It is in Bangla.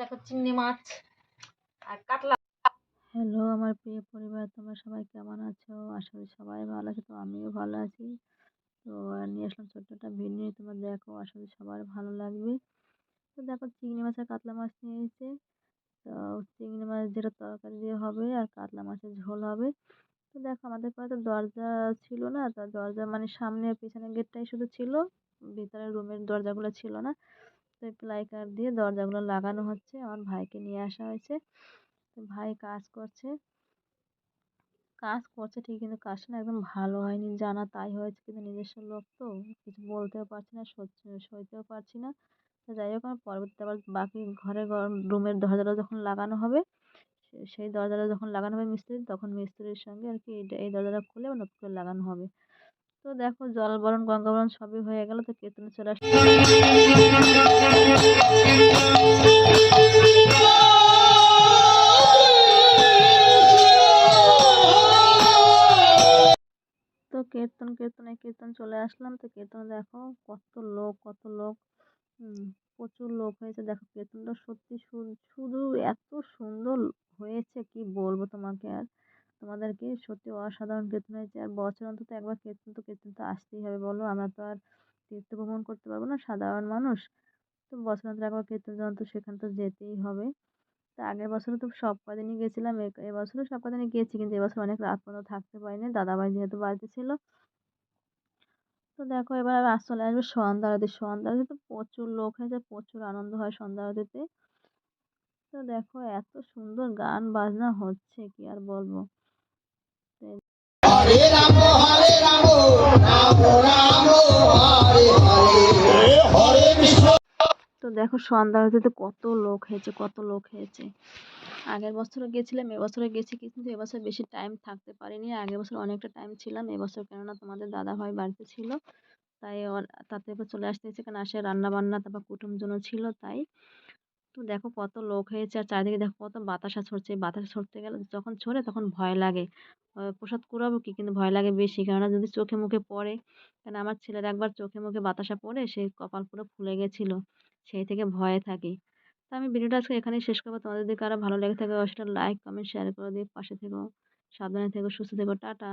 দেখো চিংড়ি মাছ আর কাতলা। হ্যালো আমার প্রিয় পরিবার, তোমরা সবাই কেমন আছো? করি সবাই ভালো আছে, তো আমিও ভালো আছি। তো নিয়ে আসলাম ছোট্ট একটা ভিডিও তোমরা দেখো করি সবার ভালো লাগবে। তো দেখো, চিংড়ি মাছ আর কাতলা মাছ নিয়ে এসেছে। তো, চিংড়ি মাছ যেটা তরকারি দিয়ে হবে আর কাতলা মাছের ঝোল হবে। তো দেখো, আমাদের পাড়ে তো দরজা ছিল না, তো দরজা মানে সামনে পেছনের গেটটাই শুধু ছিল, ভিতরে রুমের দরজাগুলো ছিল না। প্লাই কার্ড দিয়ে দরজাগুলো লাগানো হচ্ছে। আমার ভাইকে নিয়ে আসা হয়েছে। ভাই কাজ করছে। কাজ করছে ঠিক কিন্তু কাজটা একদম ভালো হয়নি। জানা তাই হয়েছে কিন্তু নিজস্ব লোক তো, কিছু বলতেও পারছি না সইতেও পারছি না। তো যাই হোক, আমার পরবর্তীতে আবার বাকি ঘরে রুমের দরজাটা যখন লাগানো হবে সেই দরজাটা যখন লাগানো হবে মিস্ত্রির, তখন মিস্ত্রির সঙ্গে আর কি এই দরজাটা খুলে নতুন করে লাগানো হবে। তো দেখো জল বরণ গঙ্গা বরণ সবই হয়ে গেল, তো কীর্তনে চলে আসছে। তো কীর্তন, কীর্তনে কীর্তন চলে আসলাম, তো কীর্তন দেখো কত লোক কত লোক প্রচুর লোক হয়েছে। দেখো কীর্তনটা সত্যি শুধু এত সুন্দর হয়েছে, কি বলব তোমাকে আর? তোমাদেরকে সত্যি অসাধারণ কীর্তন হয়েছে। আর বছর অন্তত একবার কীর্তন তো কীর্তন তো আসতেই হবে, বলো। আমরা তো আর তীর্থ ভ্রমণ করতে পারব না, সাধারণ মানুষ। তো বছর অন্তর একবার কীর্তন যখন তো সেখানে তো যেতেই হবে। তো আগের বছরে তো সব কদিনই গেছিলাম এবছরও সব কদিনই গিয়েছি, কিন্তু এবছর অনেক রাত পর্যন্ত থাকতে পারিনি। দাদাভাই যেহেতু বাড়িতে ছিল। তো দেখো, এবার আর চলে আসবে সন্ধ্যা আরতি সন্ধ্যা আরতি তো প্রচুর লোক হয়েছে, প্রচুর আনন্দ হয় সন্ধ্যা আরতিতে তো দেখো, এত সুন্দর গান বাজনা হচ্ছে, কি আর বলব। তো দেখো সন্ধ্যা আরতিতে কত লোক হয়েছে, কত লোক হয়েছে। আগের বছরও গেছিলাম এবছরে গেছি কিন্তু এবছর বেশি টাইম থাকতে পারিনি। আগের বছর অনেকটা টাইম ছিলাম এবছর কেননা তোমাদের দাদা ভাই বাড়িতে ছিল, তাই তাতে চলে আসতে হয়েছে, কারণ আসে রান্না বান্না তারপর কুটুমজনও ছিল, তাই তো দেখো কত লোক হয়েছে আর চারিদিকে দেখো কত বাতাসা ছড়ছে বাতাসা ছড়তে গেলে যখন ছড়ে তখন ভয় লাগে। প্রসাদ কুড়াবো কি? কিন্তু ভয় লাগে বেশি। কেননা যদি চোখে মুখে পড়ে, কেন আমার ছেলের একবার চোখে মুখে বাতাসা পড়ে, সে কপাল পুরো ফুলে গেছিল। সেই থেকে ভয়ে থাকি। তো আমি ভিডিওটা আজকে এখানেই শেষ করব। তোমাদের যদি কারও ভালো লেগে থাকে, অবশ্যই লাইক কমেন্ট শেয়ার করে দিয়ে পাশে থেকো, সাবধানে থেকো, সুস্থ থেকো, টাটা।